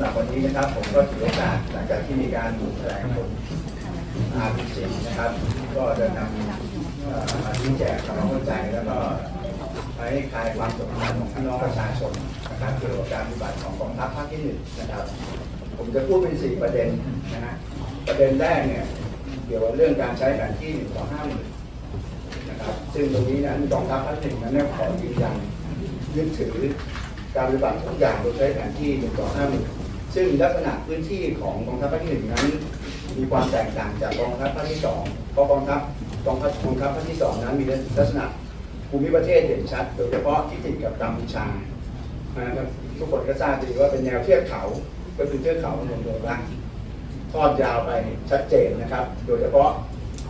หรับวันนี้นะครับ ผมก็ถือโอกาสหลังจากที่มีการแถลงผลอาร์พีซีนะครับ ก็จะนำเอ่อมาชี้แจงความเข้าใจแล้วก็ให้คลายความสงสัยของพี่น้องประชาชนนะครับเกี่ยวกับการปฏิบัติของกองทัพภาคที่หนึ่งนะครับ ผมจะพูดเป็นสี่ประเด็นนะฮะประเด็นแรกเนี่ยเกี่ยวกับเรื่องการใช้แผนที่หนึ่งต่อห้าหมื่นนะครับ ซึ่งตรงนี้นั้นกองทัพภาคหนึ่งนั้นขอยืนยันยึดถือการปฏิบัติทุกอย่างโดยใช้แผนที่หนึ่งต่อห้าหมื่น ซึ่งลักษณะพื้นที่ของกองทัพภาคที่หนึ่งนั้น มีความแตกต่างจากกองทัพภาคที่สองเพราะกองทัพกองทัพกองทัพภาคที่สองนั้นมีลักษณะภูมิประเทศเด่นชัด โดยเฉพาะที่ติดกับกัมพูชานะครับทุกคนก็ทราบดีว่าเป็นแนวเทือกเขาก็คือเทือกเขานนโดรักทอดยาวไปชัดเจนนะครับ โดยเฉพาะ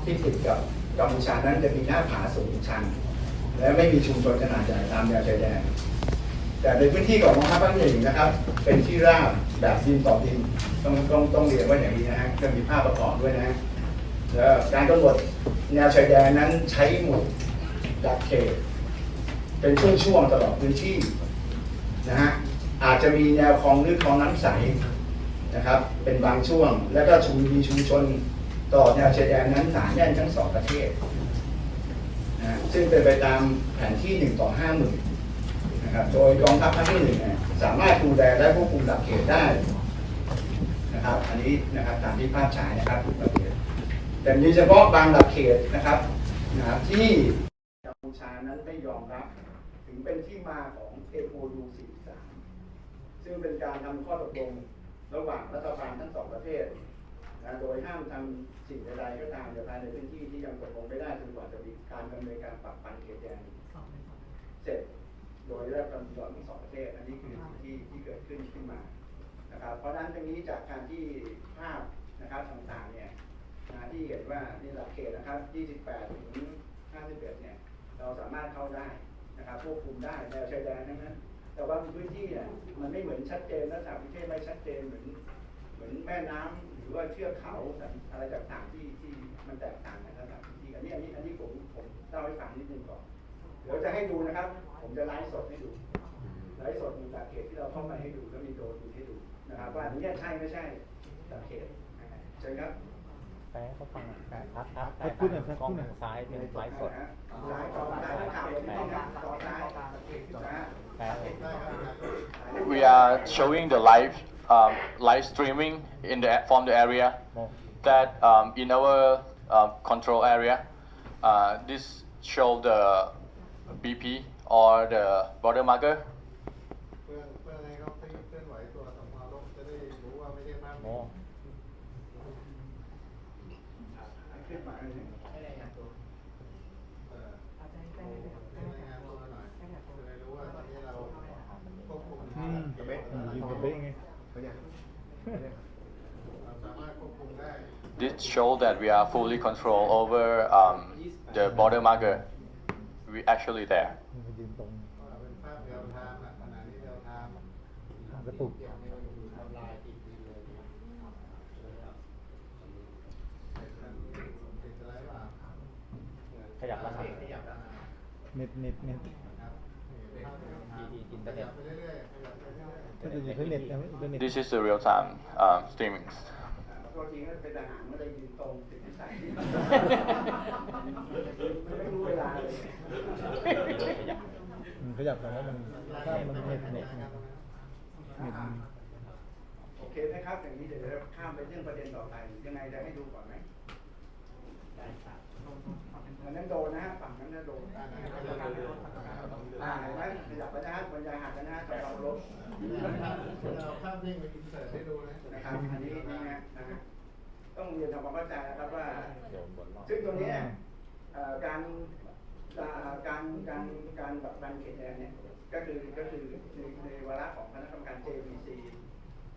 ที่ติดกับกัมพูชานั้นจะมีหน้าผาสูงชันและไม่มีชุมชนขนาดใหญ่ตามแนวชายแดน แต่ในพื้นที่ของกองทัพภาคหนึ่งนะครับ เป็นที่ราบแบบดินต่อดินต้องต้องต้องเรียนว่าอย่างนี้นะฮะจะมีภาพประกอบด้วยนะฮะแล้วการกำหนดแนวชายแดนนั้นใช้หมุดดักเขตเป็นช่วงๆตลอดพื้นที่นะฮะอาจจะมีแนวคลองลึกคลองน้ำใสนะครับ เป็นบางช่วง แล้วก็ชุมมีชุมชนต่อแนวชายแดนนั้นหนาแน่นทั้งสองประเทศนะฮะซึ่งเป็นไปตามแผนที่หนึ่งต่อห้าหมื่น นะครับโดยกองทัพภาคที่หนึ่งเนี่ยสามารถดูแลและควบคุมหลักเขตได้นะครับ อันนี้นะครับตามที่ภาพฉายนะครับหลักเขตแต่มีเฉพาะบางหลักเขตนะครับนะครับที่กัมพูชานั้นไม่ยอมรับ ถึงเป็นที่มาของ MOU 43 ซึ่งเป็นการทำข้อตกลงระหว่างรัฐบาลทั้งสองประเทศนะโดยห้ามทำสิ่งใดๆก็ตามในภายในพื้นที่ที่ยังตกลงไม่ได้จนกว่าจะมีการดำเนินการปรับปันเขตแดนเสร็จ โดยได้รับการยอมทั้งสองประเทศ อันนี้คือสิ่งที่ที่เกิดขึ้นขึ้นมานะครับเพราะฉะนั้นตรงนี้จากการที่ภาพนะครับต่างๆเนี่ยนะที่เห็นว่านี่หลักเขตนะครับ 28 ถึง 51 เนี่ย เราสามารถเข้าได้นะครับควบคุมได้แนวชายแดนนั้นแต่ว่าพื้นที่เนี่ยมันไม่เหมือนชัดเจนลักษณะประเทศไม่ชัดเจนเหมือนเหมือนแม่น้ำหรือว่าเชือกเขาอะไรต่างๆที่ที่มันแตกต่างกันนะครับพื้นที่อันนี้อันนี้อันนี้ผมผมเล่าให้ฟังนิดนึงก่อน เดี๋ยวจะให้ดูนะครับ ผมจะไลฟ์สดให้ดูไลฟ์สดมีหลักเขตที่เราเข้ามาให้ดูแล้วมีโดรนดูให้ดูนะครับว่าอันนี้ใช่ไม่ใช่หลักเขตเชิญครับแปลให้เขาฟังอะครับครับสักครู่หนึ่งสักคกล้รู่องหนึ่ทางงซ้ายเป็นไลฟ์สดซ้ายต่อซ้ายนักข่าวไม่ต้องนะต่อซ้ายนะฮะแปลเลย We are showing the live um, live streaming in the from the area that um, in our um, control area. Uh, this show the BP or the border marker. เพื่อเพื่อให้เขาเคลื่อนไหวตัวสำเภารบจะได้รู้ว่าไม่ใช่ภาพโมขึ้นมาเลยเออรายงานตัวหน่อยจะได้รู้ว่าตอนนี้เราควบคุมอืมเขตอืมยิงกระเบ้งไงเราสามารถควบคุมได้ This show that we are fully control over um, the border marker. We actually there. มันยืนตรง ว่าเป็นภาพเรียลไทม์อะขณะนี้เรียลไทม์ กระตุก เกี่ยวกับทำลายติดดินเลยติดอะไรบ้าง ขยับแล้วครับ ขยับแล้ว เน็ตเน็ตเน็ต นะครับนี่ภาพเรียลไทม์ อินเทอร์เน็ต ขยับไปเรื่อยๆขยับไปเรื่อยๆ ก็จะอยู่ที่เน็ตนะอินเทอร์เน็ต This is the real time um, streaming. โทษทีก็เป็นทหารไม่ได้ยืนตรงติดนิสัยไม่รู้เวลาเลยขยับอืมขยับแต่ว่ามันถ้ามันเน็ตเน็ตเน็ตเน็ตโอเคไหมครับอย่างนี้เดี๋ยวเราข้ามไปเรื่องประเด็นต่อไปยังไงจะให้ดูก่อนไหม อันนั้นโดนนะฮะฝั่งนั้นนะโดนอ่าขยับไปเรื่อยๆอ่าเห็นไหมขยับไปนะฮะบรรยายหักกันนะฮะจะเราลบเราภาพนิ่งไปอินเสิร์ตให้ดูนะนะครับอันนี้นี่นะนะฮะต้องเรียนทำความเข้าใจนะครับว่าโยนบนรอบซึ่งตรงเนี้ยเอ่อการอ่าการการการแบบบันเขตแดนเนี่ยก็คือก็คือในในวาระของคณะกรรมการ JVC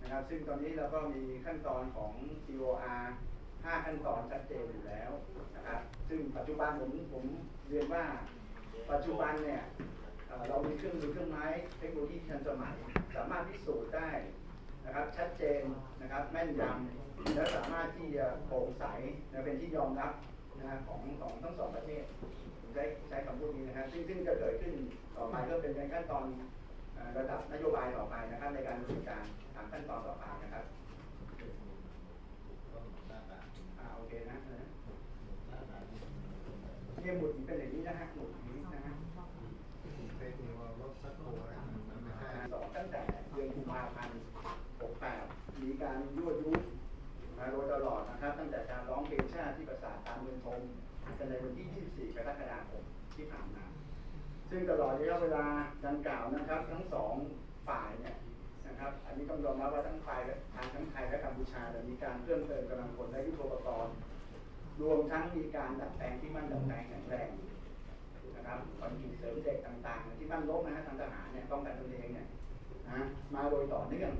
นะครับซึ่งตอนนี้เราก็มีขั้นตอนของ COR 5 ขั้นตอนชัดเจนอยู่แล้วนะครับซึ่งปัจจุบันผมผมเรียนว่าปัจจุบันเนี่ยเรามีเครื่องมือเครื่องไม้เทคโนโลยีทันสมัย สามารถพิสูจน์ได้นะครับชัดเจนนะครับแม่นยำและสามารถที่จะโปร่งใสและเป็นที่ยอมรับนะของของทั้งสองประเทศผมใช้ใช้คำพูดนี้นะฮะซึ่งซึ่งจะเกิดขึ้นต่อไปก็เป็นในขั้นตอนระดับนโยบายต่อไปนะครับในการดำเนินการตามขั้นตอนต่อไปนะครับอ่าโอ เคนะเนี่ยหมุดเป็นอย่างนี้นะฮะหมุดนี้นะฮะเทคนิคว่ารถสักโคอะไรมันไม่ใช่สองตั้งแต่เดือนกุมภาพันธ์68มีการยั่วยุมาโดยตลอดนะครับ ตั้งแต่การร้องเพลงชาติที่ประสาทตามเมืองชมกันในวันที่ 24 กรกฎาคมที่ผ่านมา ซึ่งตลอดระยะเวลาดังกล่าวนะครับ ทั้งสองฝ่ายเนี่ย นะครับ อันนี้ต้องยอมรับว่าทั้งฝ่ายและทางทั้งไทยและกัมพูชาเนี่ยมีการเพิ่มเติมกำลังพลและยุทโธปกรณ์รวมทั้งมีการดัดแปลงที่มั่นดัดแปลงแข็งแรงนะครับคอนกรีตเสริมเหล็กต่างๆ ที่บ้านลบนะฮะทางทหารเนี่ยป้องกันตนเองเนี่ยนะมาโดยต่อเนื่อง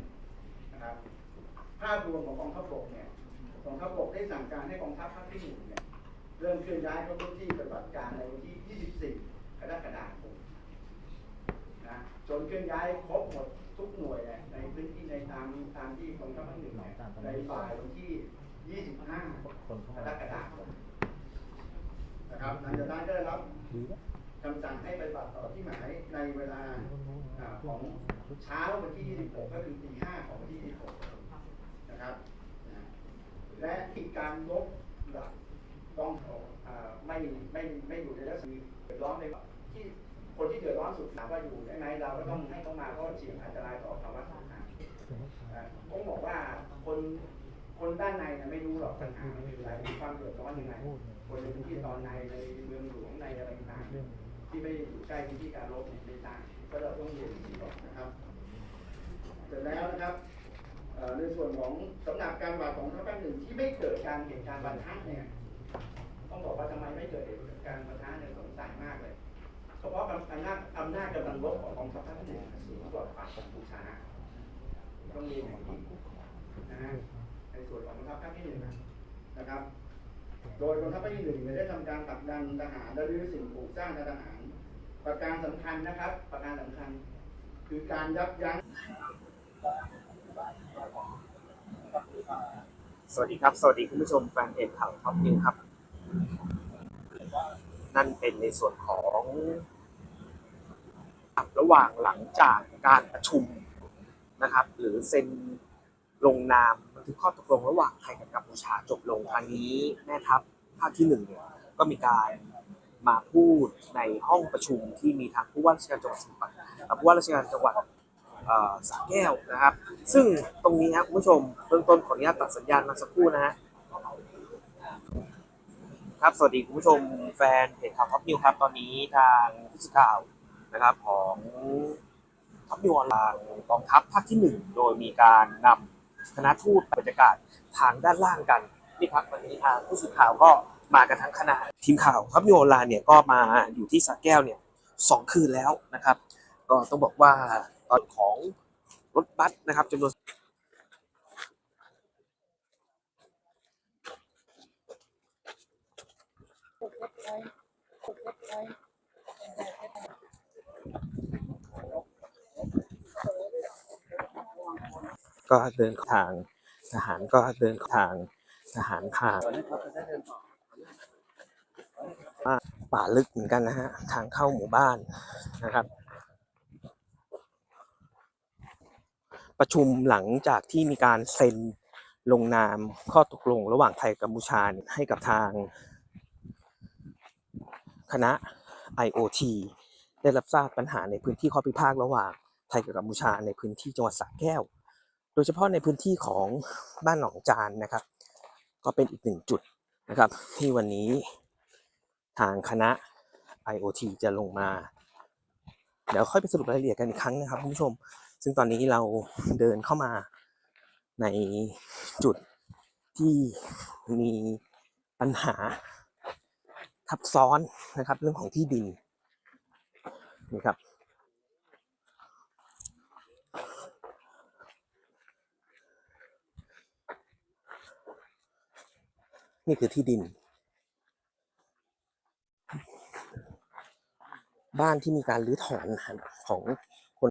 นะครับภาพรวมของกองทัพบกเนี่ยกองทัพบกได้สั่งการให้กองทัพภาคที่หนึ่งเนี่ยเริ่มเคลื่อนย้ายเข้าพื้นที่ปฏิบัติการในวันที่ 24 กรกฎาคม นะจนเคลื่อนย้ายครบหมดทุกหน่วยเนี่ยในพื้นที่ในตามตามที่กองทัพภาคหนึ่งเนี่ยในบ่ายวันที่ 25คนเข้ากรมากฎาคมนะครับหลังจากนั้นก็ได้รับดีนะคำสั่งให้ไปบัตรต่อที่หมายในเวลาอ่าของเช้าวันที่ 26 ก็คือตี5ของวันที่ 26 นะครับนะและอีกการลบหลักต้องอ่าไม่ไม่ไม่อยู่ในลักษณะเดือดร้อนในที่ คนที่เดือดร้อนสุดถามว่าอยู่ได้ไหมเราก็ต้องให้เขามาเพราะเสี่ยงอันตรายต่อภาวะสงครามอ่าผมบอกว่าคนคนด้านในนี่ยไม่รู้หรอกปัญหามันคืออะไรมีความเดือดร้อนยังไงคนในพื้นที่ตอนในในเมืองหลวงในอะไรต่างๆที่ไม่อยู่ใกล้พื้นที่การรบเนี่ยไม่ทราบก็เราต้องเรียนอย่างนี้ก่อนนะครับเสร็จแล้วนะครับในส่วนของสำนักการบาดของทัพภาคหนึ่งที่ไม่เกิดการเหตุการณ์บันทัดเนี่ยต้องบอกว่าทำไมไม่เกิดเหตุการณ์บันทัดเนี่ยสงสัยมากเลย เพราะอำนาจอำนาจกำลังรบของกองทัพภาคหนึ่งสูงกว่าฝ่ายกัมพูชาต้องเรีอย่างนี้นะฮะในส่วนของกองทัพภาคที่หนึ่งนะครับ โดยกองทัพภาคที่หนึ่งได้ทำการผลักดันทหารและรื้อสิ่งปลูกสร้างทางทหาร ประการสำคัญนะครับ ประการสำคัญ คือการยับยั้งสวัสดีครับ สวัสดีคุณผู้ชมแฟนเพจข่าวท็อปนิวครับ นั่นเป็นในส่วนของระหว่างหลังจากการประชุมนะครับ หรือเซ็นลงนามบันทึกข้อตกลงระหว่างไทยกับกัมพูชาจบลงครั้งนี้แม่ทัพภาคที่หนึ่งเนี่ยก็มีการมาพูดในห้องประชุมที่มีทางผู้ว่าราชการจังหวัดสมุทรราการกับผู้ว่าราชการจังหวัดสระแก้วนะครับ ซึ่งตรงนี้ครับคุณผู้ชมเบื้องต้นขออนุญาตตัดสัญญาณมาสักครู่นะฮะ ครับ สวัสดีคุณผู้ชมแฟนเพจข่าวท็อปนิวครับ ตอนนี้ทางผู้สื่อข่าวนะครับของท็อปนิวออนไลน์กองทัพภาคที่หนึ่งโดยมีการนำคณะทูตบรรยากาศทางด้านล่างกันนี่ครับวันนี้ทางผู้สื่อข่าวก็มากันทั้งคณะทีมข่าวท็อปนิวออนไลน์เนี่ยก็มาอยู่ที่สระแก้วเนี่ยสองคืนแล้วนะครับ ก็ต้องบอกว่าตอนของรถบัสนะครับจำนวน ก็เดินทางทหารก็เดินทางทหารผ่านป่าลึกเหมือนกันนะฮะทางเข้าหมู่บ้านนะครับ ประชุมหลังจากที่มีการเซ็นลงนามข้อตกลงระหว่างไทยกับกัมพูชานให้กับทาง คณะ IOT ได้รับทราบปัญหาในพื้นที่ข้อพิพาทระหว่างไทยกับกัมพูชาในพื้นที่จังหวัดสระแก้ว โดยเฉพาะในพื้นที่ของบ้านหนองจานนะครับ ก็เป็นอีกหนึ่งจุดนะครับ ที่วันนี้ทางคณะ IOT จะลงมา เดี๋ยวค่อยไปสรุปรายละเอียดกันอีกครั้งนะครับคุณผู้ชม ซึ่งตอนนี้เราเดินเข้ามาในจุดที่มีปัญหา ทับซ้อนนะครับ เรื่องของที่ดินนี่ครับ นี่คือที่ดิน บ้านที่มีการรื้อถอนของ